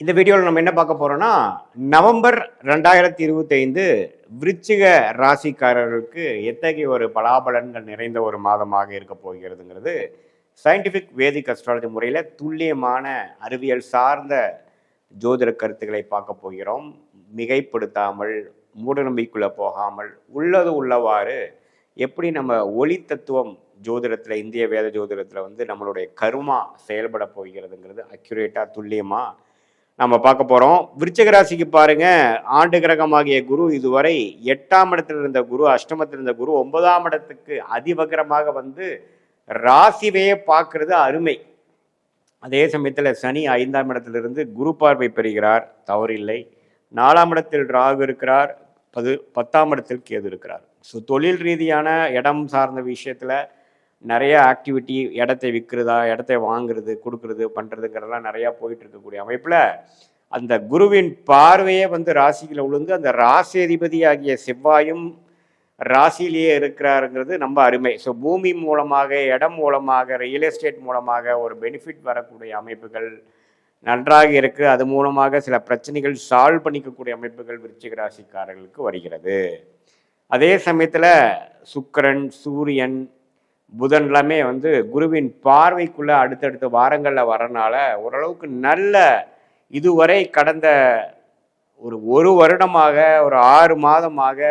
இந்த வீடியோவில் நம்ம என்ன பார்க்க போகிறோம்னா நவம்பர் ரெண்டாயிரத்தி இருபத்தைந்து விருச்சிக ராசிக்காரர்களுக்கு எத்தகைய ஒரு பலாபலன்கள் நிறைந்த ஒரு மாதமாக இருக்க போகிறதுங்கிறது சயின்டிஃபிக் வேதிக் அஸ்ட்ராலஜி முறையில் துல்லியமான அறிவியல் சார்ந்த ஜோதிட கருத்துக்களை பார்க்க போகிறோம். மிகைப்படுத்தாமல் மூடநம்பிக்கைக்குள்ளே போகாமல் உள்ளது உள்ளவாறு எப்படி நம்ம ஒளி தத்துவம் ஜோதிடத்தில் இந்திய வேத ஜோதிடத்தில் வந்து நம்மளுடைய கருமா செயல்பட போகிறதுங்கிறது அக்யூரேட்டாக துல்லியமாக நம்ம பார்க்க போகிறோம் விருச்சிக ராசிக்கு பாருங்க. ஆண்டு கிரகமாகிய குரு இதுவரை எட்டாம் இடத்தில் இருந்த குரு அஷ்டமத்தில் இருந்த குரு ஒன்பதாம் இடத்துக்கு அதிவகரமாக வந்து ராசிவையே பார்க்கறது அருமை. அதே சமயத்தில் சனி ஐந்தாம் இடத்திலிருந்து குரு பார்வை பெறுகிறார். தவறில்லை. நாலாம் இடத்தில் ராகு இருக்கிறார். பது பத்தாம் இடத்தில் கேது இருக்கிறார். ஸோ தொழில் ரீதியான இடம் சார்ந்த விஷயத்தில் நிறைய ஆக்டிவிட்டி இடத்தை விற்கிறதா இடத்தை வாங்குறது கொடுக்கறது பண்ணுறதுங்கிறதெல்லாம் நிறையா போயிட்டு இருக்கக்கூடிய அமைப்பில் அந்த குருவின் பார்வையே வந்து ராசியில் உளுந்து அந்த ராசியதிபதி ஆகிய செவ்வாயும் ராசியிலேயே இருக்கிறாருங்கிறது நம்ம அருமை. ஸோ பூமி மூலமாக இடம் மூலமாக ரியல் எஸ்டேட் மூலமாக ஒரு பெனிஃபிட் வரக்கூடிய அமைப்புகள் நன்றாக இருக்கு. அது மூலமாக சில பிரச்சனைகள் சால்வ் பண்ணிக்கக்கூடிய அமைப்புகள் விருச்சிக ராசிக்காரர்களுக்கு வருகிறது. அதே சமயத்தில் சுக்கிரன் சூரியன் புதன் எல்லாமே வந்து குருவின் பார்வைக்குள்ள அடுத்தடுத்த வாரங்களில் வரனால ஓரளவுக்கு நல்ல இதுவரை கடந்த ஒரு ஒரு வருடமாக ஒரு ஆறு மாதமாக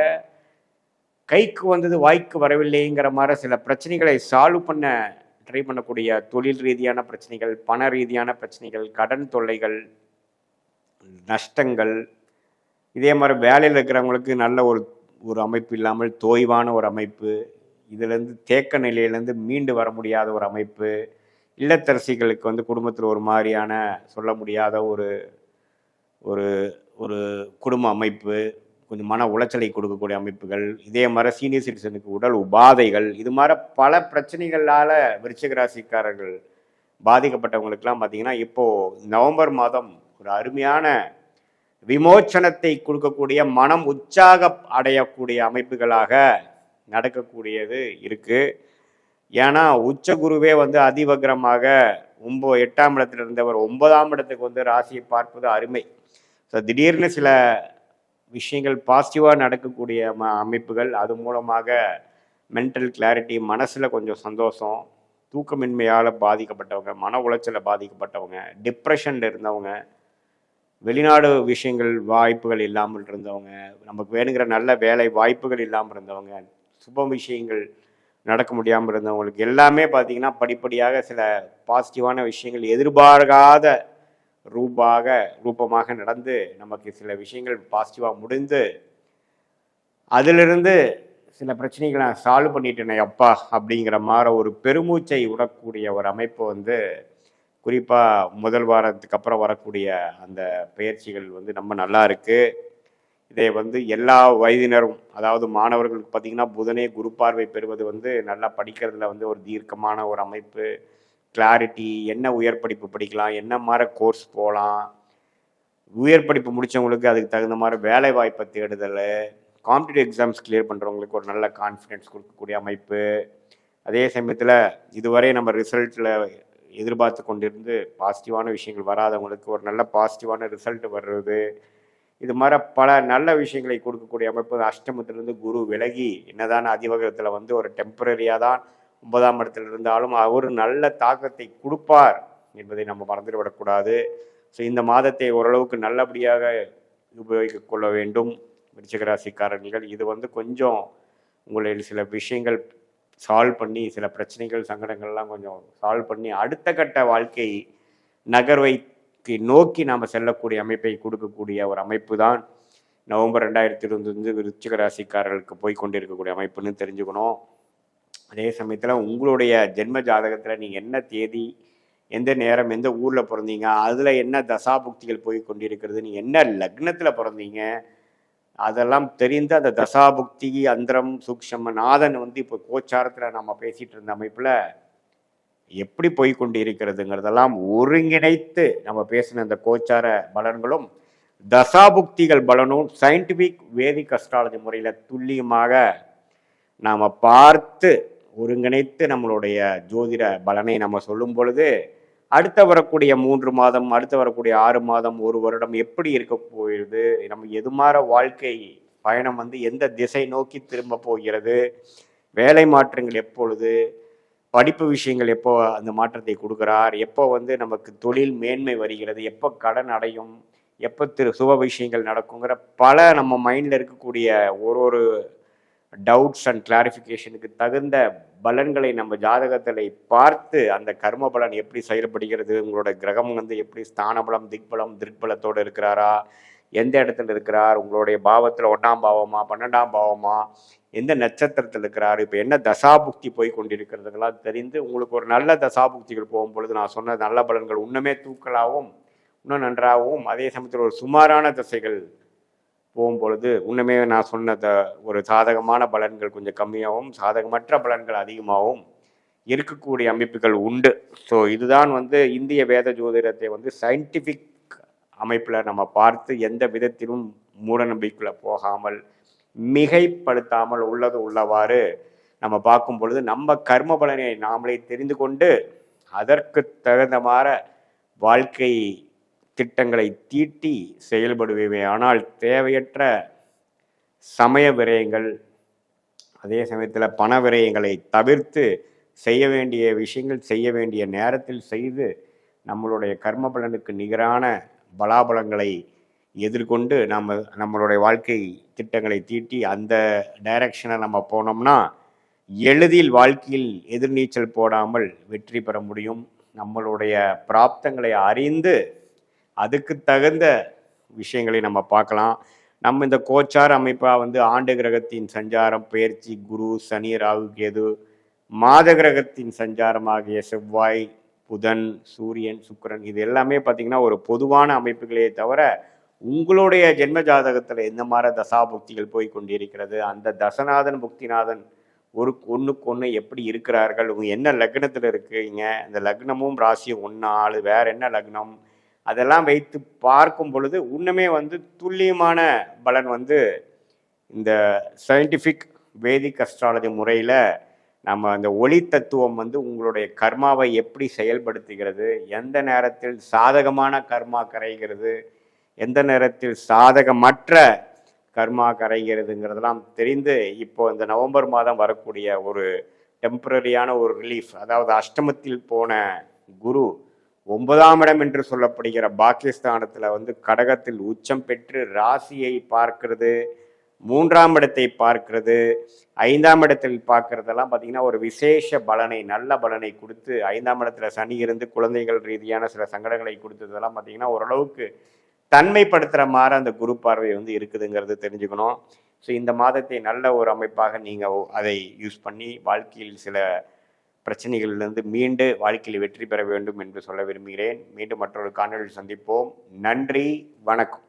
கைக்கு வந்தது வாய்க்கு வரவில்லைங்கிற மாதிரி சில பிரச்சனைகளை சால்வ் பண்ண ட்ரை பண்ணக்கூடிய தொழில் ரீதியான பிரச்சனைகள் பண ரீதியான பிரச்சனைகள் கடன் தொல்லைகள் நஷ்டங்கள் இதே மாதிரி வேலையில் இருக்கிறவங்களுக்கு நல்ல ஒரு ஒரு அமைப்பு இல்லாமல் தோய்வான ஒரு அமைப்பு இதுலேருந்து தேக்க நிலையிலேருந்து மீண்டு வர முடியாத ஒரு அமைப்பு இல்லத்தரசிகளுக்கு வந்து குடும்பத்தில் ஒரு மாதிரியான சொல்ல முடியாத ஒரு ஒரு ஒரு குடும்ப அமைப்பு கொஞ்சம் மன உளைச்சலை கொடுக்கக்கூடிய அமைப்புகள் இதே மாதிரி சீனியர் சிட்டிசனுக்கு உடல் உபாதைகள் இது மாதிரி பல பிரச்சனைகளால் விருச்சிக ராசிக்காரர்கள் பாதிக்கப்பட்டவங்களுக்கெல்லாம் பார்த்தீங்கன்னா இப்போது நவம்பர் மாதம் ஒரு அருமையான விமோச்சனத்தை கொடுக்கக்கூடிய மனம் உற்சாக அடையக்கூடிய அமைப்புகளாக நடக்கக்கூடியது இருக்குது ஏன்னா உச்ச குருவே வந்து அதிவக்ரமாக ஒம்போ எட்டாம் இடத்துல இருந்தவர் ஒன்பதாம் இடத்துக்கு வந்து ராசியை பார்ப்பது அருமை. ஸோ திடீர்னு சில விஷயங்கள் பாசிட்டிவாக நடக்கக்கூடிய ம அமைப்புகள் அது மூலமாக மென்டல் கிளாரிட்டி மனசில் கொஞ்சம் சந்தோஷம் தூக்கமின்மையால் பாதிக்கப்பட்டவங்க மன உளைச்சலில் பாதிக்கப்பட்டவங்க டிப்ரெஷனில் இருந்தவங்க வெளிநாடு விஷயங்கள் வாய்ப்புகள் இல்லாமல் இருந்தவங்க நமக்கு வேணுங்கிற நல்ல வேலை வாய்ப்புகள் இல்லாமல் இருந்தவங்க சுப விஷயங்கள் நடக்க முடியாமல் இருந்தவங்களுக்கு எல்லாமே பார்த்தீங்கன்னா படிப்படியாக சில பாசிட்டிவான விஷயங்கள் எதிர்பார்க்காத ரூபாக ரூபமாக நடந்து நமக்கு சில விஷயங்கள் பாசிட்டிவாக முடிந்து அதிலிருந்து சில பிரச்சனைகளை நான் சால்வ் பண்ணிட்டேனே அப்பா அப்படிங்கிற மாதிரி ஒரு பெருமூச்சை விடக்கூடிய ஒரு அமைப்பு வந்து குறிப்பாக முதல் வாரத்துக்கு அப்புறம் வரக்கூடிய அந்த பயிற்சிகள் வந்து நம்ம நல்லா இருக்குது இதை வந்து எல்லா வயதினரும் அதாவது மாணவர்களுக்கு பார்த்தீங்கன்னா புதனே குரு பார்வை பெறுவது வந்து நல்லா படிக்கிறதுல வந்து ஒரு தீர்க்கமான ஒரு அமைப்பு. கிளாரிட்டி என்ன உயர் படிப்பு படிக்கலாம் என்ன மாதிரி கோர்ஸ் போகலாம் உயர் படிப்பு முடித்தவங்களுக்கு அதுக்கு தகுந்த மாதிரி வேலை வாய்ப்பை தேடுதல் காம்படிட்டிவ் எக்ஸாம்ஸ் கிளியர் பண்ணுறவங்களுக்கு ஒரு நல்ல கான்ஃபிடென்ஸ் கொடுக்கக்கூடிய அமைப்பு. அதே சமயத்தில் இதுவரை நம்ம ரிசல்ட்டில் எதிர்பார்த்து கொண்டிருந்து பாசிட்டிவான விஷயங்கள் வராதவங்களுக்கு ஒரு நல்ல பாசிட்டிவான ரிசல்ட் வர்றது. இது மாதிரி பல நல்ல விஷயங்களை கொடுக்கக்கூடிய அமைப்பு. அஷ்டமத்திலிருந்து குரு விலகி என்னதான் அதிவகத்தில் வந்து ஒரு டெம்பரரியாக தான் ஒன்பதாம் இடத்தில் இருந்தாலும் அவர் நல்ல தாக்கத்தை கொடுப்பார் என்பதை நம்ம மறந்துவிடக்கூடாது. ஸோ இந்த மாதத்தை ஓரளவுக்கு நல்லபடியாக உபயோகிக்க கொள்ள வேண்டும். விருச்சிகராசிக்காரர்கள் இது வந்து கொஞ்சம் உங்களில் சில விஷயங்கள் சால்வ் பண்ணி சில பிரச்சனைகள் சங்கடங்கள்லாம் கொஞ்சம் சால்வ் பண்ணி அடுத்த கட்ட வாழ்க்கை நகர்வை நோக்கி நாம் செல்லக்கூடிய அமைப்பை கொடுக்கக்கூடிய ஒரு அமைப்பு தான் நவம்பர் ரெண்டாயிரத்தி இருபத்தஞ்சு விருச்சிக ராசிக்காரர்களுக்கு போய் கொண்டிருக்கக்கூடிய அமைப்புன்னு தெரிஞ்சுக்கணும். அதே சமயத்தில் உங்களுடைய ஜென்ம ஜாதகத்தில் நீங்கள் என்ன தேதி எந்த நேரம் எந்த ஊரில் பிறந்தீங்க அதில் என்ன தசாபுக்திகள் போய் கொண்டிருக்கிறது நீங்கள் என்ன லக்னத்தில் பிறந்தீங்க அதெல்லாம் தெரிந்து அந்த தசாபுக்தி அந்தரம் சூக்ஷம நாதன் வந்து இப்போ கோச்சாரத்தில் நம்ம பேசிகிட்டு இருந்த அமைப்பில் எப்படி போய்கொண்டு இருக்கிறதுங்கிறதெல்லாம் ஒருங்கிணைத்து நம்ம பேசின இந்த கோச்சார பலன்களும் தசாபுக்திகள் பலனும் சயின்டிஃபிக் வேதிக் அஸ்ட்ராலஜி முறையில் துல்லியமாக நாம் பார்த்து ஒருங்கிணைத்து நம்மளுடைய ஜோதிட பலனை நம்ம சொல்லும் பொழுது அடுத்த வரக்கூடிய மூன்று மாதம் அடுத்து வரக்கூடிய ஆறு மாதம் ஒரு வருடம் எப்படி இருக்க போகிறது நம்ம எதுமாற வாழ்க்கை பயணம் வந்து எந்த திசை நோக்கி திரும்ப போகிறது வேலை மாற்றங்கள் எப்பொழுது படிப்பு விஷயங்கள் எப்போ அந்த மாற்றத்தை கொடுக்குறார்? எப்போ வந்து நமக்கு தொழில் மேன்மை வருகிறது? எப்போ கடன் அடையும்? எப்போ திரு சுப விஷயங்கள் நடக்குங்கிற பல நம்ம மைண்டில் இருக்கக்கூடிய ஒரு ஒரு டவுட்ஸ் அண்ட் கிளாரிஃபிகேஷனுக்கு தகுந்த பலன்களை நம்ம ஜாதகத்தில் பார்த்து அந்த கர்ம பலன் எப்படி செயல்படுகிறது உங்களோட கிரகம் வந்து எப்படி ஸ்தான பலம் திக்பலம் திருட்பலத்தோடு இருக்கிறாரா? எந்த இடத்துல இருக்கிறார் உங்களுடைய பாவத்தில் ஒன்றாம் பாவமா பன்னெண்டாம் பாவமா எந்த நட்சத்திரத்தில் இருக்கிறார் இப்போ என்ன தசாபுக்தி போய் கொண்டிருக்கிறதுங்களாம் தெரிந்து உங்களுக்கு ஒரு நல்ல தசாபுக்திகள் போகும் பொழுது நான் சொன்ன நல்ல பலன்கள் இன்னுமே தூக்கலாகவும் இன்னும் நன்றாகவும் அதே சமயத்தில் ஒரு சுமாரான தசைகள் போகும் பொழுது இன்னுமே நான் சொன்ன த ஒரு சாதகமான பலன்கள் கொஞ்சம் கம்மியாகவும் சாதகமற்ற பலன்கள் அதிகமாகவும் இருக்கக்கூடிய அமைப்புகள் உண்டு. ஸோ இதுதான் வந்து இந்திய வேத ஜோதிடத்தை வந்து சயின்டிஃபிக் அமைப்பில் நம்ம பார்த்து எந்த விதத்திலும் மூட நம்பிக்கையில் போகாமல் மிகைப்படுத்தாமல் உள்ளது உள்ளவாறு நம்ம பார்க்கும் பொழுது நம்ம கர்ம பலனை நாமளே தெரிந்து கொண்டு அதற்கு தகுந்தமாற வாழ்க்கை திட்டங்களை தீட்டி செயல்படுவேமே. ஆனால் தேவையற்ற சமய விரயங்கள் அதே சமயத்தில் பண விரயங்களை தவிர்த்து செய்ய வேண்டிய விஷயங்கள் செய்ய வேண்டிய நேரத்தில் செய்து நம்மளுடைய கர்ம பலனுக்கு நிகரான பலாபலங்களை எதிர்கொண்டு நம்ம நம்மளுடைய வாழ்க்கை திட்டங்களை தீட்டி அந்த டைரக்ஷனை நம்ம போனோம்னா எளிதில் வாழ்க்கையில் எதிர்நீச்சல் போடாமல் வெற்றி பெற முடியும். நம்மளுடைய பிராப்தங்களை அறிந்து அதுக்கு தகுந்த விஷயங்களை நம்ம பார்க்கலாம். நம்ம இந்த கோச்சார் அமைப்பாக வந்து ஆண்டு கிரகத்தின் சஞ்சாரம் பயிற்சி குரு சனி ராகு கேது மாத கிரகத்தின் சஞ்சாரமாகிய செவ்வாய் புதன் சூரியன் சுக்கரன் இது எல்லாமே பார்த்தீங்கன்னா ஒரு பொதுவான அமைப்புகளே தவிர உங்களுடைய ஜென்ம ஜாதகத்தில் எந்த மாதிரி தசாபுக்திகள் போய் கொண்டிருக்கிறது. அந்த தசநாதன் புக்திநாதன் ஒரு ஒன்றுக்கு ஒன்று எப்படி இருக்கிறார்கள்? இவங்க என்ன லக்னத்தில் இருக்கீங்க? அந்த லக்னமும் ராசியும் ஒன்று ஆள் வேற என்ன லக்னம்? அதெல்லாம் வைத்து பார்க்கும் பொழுது இன்னுமே வந்து துல்லியமான பலன் வந்து இந்த சயின்டிஃபிக் வேதிக் அஸ்ட்ராலஜி முறையில் நம்ம அந்த ஒளி தத்துவம் வந்து உங்களுடைய கர்மாவை எப்படி செயல்படுத்துகிறது? எந்த நேரத்தில் சாதகமான கர்மா கரைகிறது? எந்த நேரத்தில் சாதகமற்ற கர்மா கரைகிறதுங்கிறதெல்லாம் தெரிந்து இப்போ இந்த நவம்பர் மாதம் வரக்கூடிய ஒரு டெம்பரரியான ஒரு ரிலீஃப் அதாவது அஷ்டமத்தில் போன குரு ஒன்பதாம் இடம் என்று சொல்லப்படுகிற பாகிஸ்தானத்தில் வந்து கடகத்தில் உச்சம் பெற்று ராசியை பார்க்கிறது. மூன்றாம் இடத்தை பார்க்கிறது. ஐந்தாம் இடத்தில் பார்க்கறதெல்லாம் பார்த்தீங்கன்னா ஒரு விசேஷ பலனை நல்ல பலனை கொடுத்து ஐந்தாம் இடத்துல சனி இருந்து குழந்தைகள் ரீதியான சில சங்கடங்களை கொடுத்ததெல்லாம் பார்த்தீங்கன்னா ஓரளவுக்கு தன்மைப்படுத்துகிற மாதிரி அந்த குரு பார்வை வந்து இருக்குதுங்கிறது தெரிஞ்சுக்கணும். ஸோ இந்த மாதத்தை நல்ல ஒரு அமைப்பாக நீங்கள் அதை யூஸ் பண்ணி வாழ்க்கையில் சில பிரச்சனைகளிலிருந்து மீண்டு வாழ்க்கையில் வெற்றி பெற வேண்டும் என்று சொல்ல விரும்புகிறேன். மீண்டும் மற்றொரு காணொலியில் சந்திப்போம். நன்றி வணக்கம்.